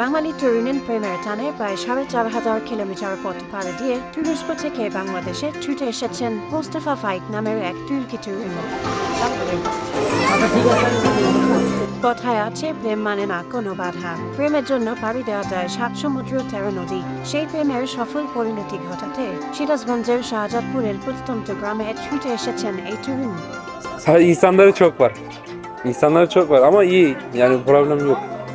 বাঙালি তরুণের প্রেমের টানে প্রায় সাড়ে চার হাজার কিলোমিটার পথ পাড়ি দিয়ে তুরস্ক থেকে বাংলাদেশে ছুটে এসেছেন মোস্তফা ফাইক নামের এক তুর্কি তরুণ কথায় আছে, প্রেম মানে না কোনো বাধা প্রেমের জন্য পাড়ি দেওয়া যায় সাত সমুদ্র, তেরো নদী সেই প্রেমের সফল পরিণতি ঘটাতে সিরাজগঞ্জের শাহজাদপুরের প্রত্যন্ত গ্রামে ছুটে এসেছেন এই তরুণ İnsanları çok var. İnsanları çok var ama iyi. Yani.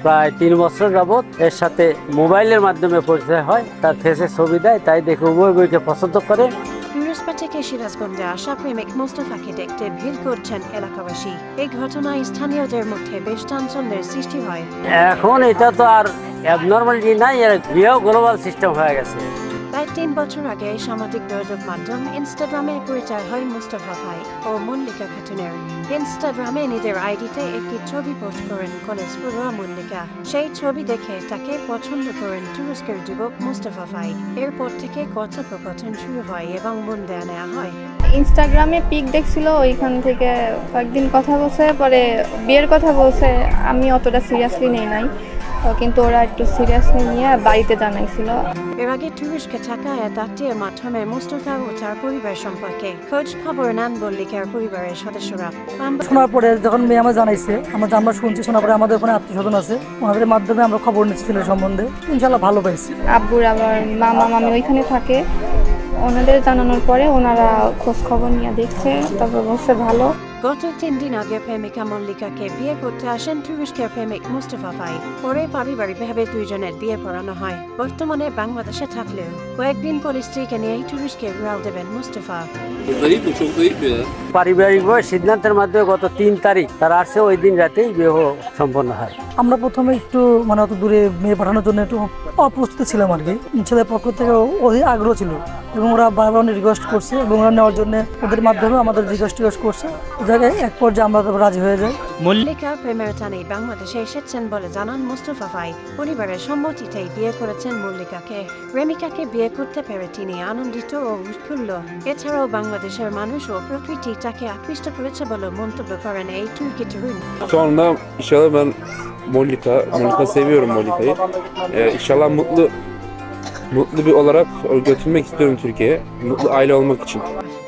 প্রায় তিন বছর যাবৎ এর সাথে মোবাইলের মাধ্যমে পরিচয় হয় তার ফেসের ছবি দেয় তাই দেখে উভয় বইকে পছন্দ করে। পিরোজপা থেকে সিরাজগঞ্জে আসা প্রেমিক মোস্তফাকে দেখতে ভিড় করছেন এলাকাবাসী। এই ঘটনায় স্থানীয়দের মধ্যে বেশ চাঞ্চল্যের সৃষ্টি হয়। এখন এটা তো আর অ্যাবনর্মালিটি নাই এর গৃহ গ্লোবাল সিস্টেম হয়ে গেছে। প্রায় তিন বছর আগে সামাজিক যোগাযোগ মাধ্যম ইনস্টাগ্রামে পরিচয় হয় মুস্তফা ভাই ও মল্লিকা খাতুনের। ইনস্টাগ্রামে নিজের আইডিতে একটি ছবি পোস্ট করেন কলেজ পড়ুয়া মল্লিকা। সেই ছবি দেখে তাকে পছন্দ করেন তুরস্কের যুবক মুস্তফা ভাই। এরপর থেকে কথোপকথন শুরু হয় এবং মন দেয়া নেওয়া হয়। ইনস্টাগ্রামে পিক দেখছিল, ওইখান থেকে কয়েকদিন কথা বলছে, পরে বিয়ের কথা বলছে। আমি অতটা সিরিয়াসলি নেই নাই। কিন্তু ওরা একটু সিরিয়াসলি নিয়ে বাড়িতে জানাইছিল। এর আগে তুরস্কে থাকা এক আত্মীয়ের মাধ্যমে মুস্তফা ও তার পরিবার সম্পর্কে খোঁজ খবর নেন মল্লিকার পরিবারের সদস্যরা। আমরা শোনার পরে যখন মেয়ে আমার জানাইছে আমরা আমরা শুনছি শোনার পরে আমাদের ওখানে আত্মীয় স্বজন আছে ওনাদের মাধ্যমে আমরা খবর নিচ্ছি ছেলের সম্বন্ধে। ইনশাল্লাহ ভালো পাইছি। আব্বুর আবার মামা মামি ওইখানে থাকে। ওনাদের জানানোর পরে ওনারা খোঁজ খবর নিয়ে দেখছে তারপর বলছে ভালো। গত তিন দিন আগে প্রেমিকা মল্লিকাকে বিয়ে করতে আসেন তুরস্কের প্রেমিক মুস্তফা ভাই পরে পারিবারিকভাবে দুইজনের বিয়ে পড়ানো হয় বর্তমানে বাংলাদেশে থাকলেও কয়েকদিন পরে স্ত্রীকে নিয়েই তুরস্কে উড়াল দেবেন মুস্তফা. পারিবারিকভাবে সিদ্ধান্তের মাধ্যমে গত তিন তারিখ তারা আসছে ওই দিন রাতেই বিবাহ সম্পন্ন হয় আমরা প্রথমে একটু মানে অত দূরে মেয়ে পাঠানোর জন্য একটু অপ্রস্তুত ছিলাম আর কি ছেলের পক্ষ থেকে অধিক আগ্রহ ছিল এবং ওরা বারবার রিকোয়েস্ট করছে এবং ওরা নেওয়ার জন্য ওদের মাধ্যমে আমাদের রিকোয়েস্ট টিকোয়েস্ট করছে জায়গায় এক পর্যায়ে আমরা রাজি হয়ে যাই মল্লিকা প্রেমের টানে বাংলাদেশে এসেছেন বলে জানান মুস্তফা ভাই পরিবারের সম্মতিতেই বিয়ে করেছেন মল্লিকাকে প্রেমিকাকে বিয়ে করতে পেরে তিনি আনন্দিত ও উৎফুল্ল এছাড়াও বাংলাদেশের মানুষ ও প্রকৃতি তাকে আকৃষ্ট করেছে বলে মন্তব্য করেন এই তুর্কি তরুণ Mollika, Mollika seviyorum Mollika'yı. Ee, inşallah mutlu mutlu bir olarak götürmek istiyorum Türkiye'ye. Mutlu aile olmak için.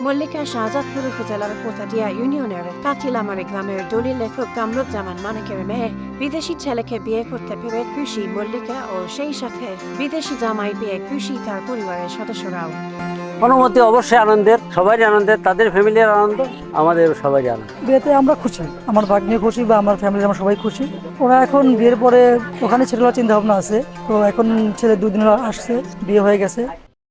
Mallika Shahzadpur উপজেলার পোতাটিয়া ইউনিয়নের কাতিলামারি গ্রামের দলিল লেখক কামরুজ্জামান মানিকের মেয়ে বিদেশি ছেলেকে বিয়ে করতে পেরে খুশি মল্লিকা ও সেই সাথে বিদেশি জামাই বিয়ে খুশি তার পরিবারের সদস্যরাও। অনুমতি অবশ্যই আনন্দের সবারই আনন্দের তাদের ফ্যামিলির আনন্দ আমাদের সবারই আনন্দ। বিয়েতে আমরা খুশি আমার ভাগ্নে খুশি বা আমার ফ্যামিলির আমরা সবাই খুশি। ওরা এখন বিয়ের পরে ওখানে ছেলে চিন্তা ভাবনা আছে তো এখন ছেলে দুদিন আসছে বিয়ে হয়ে গেছে।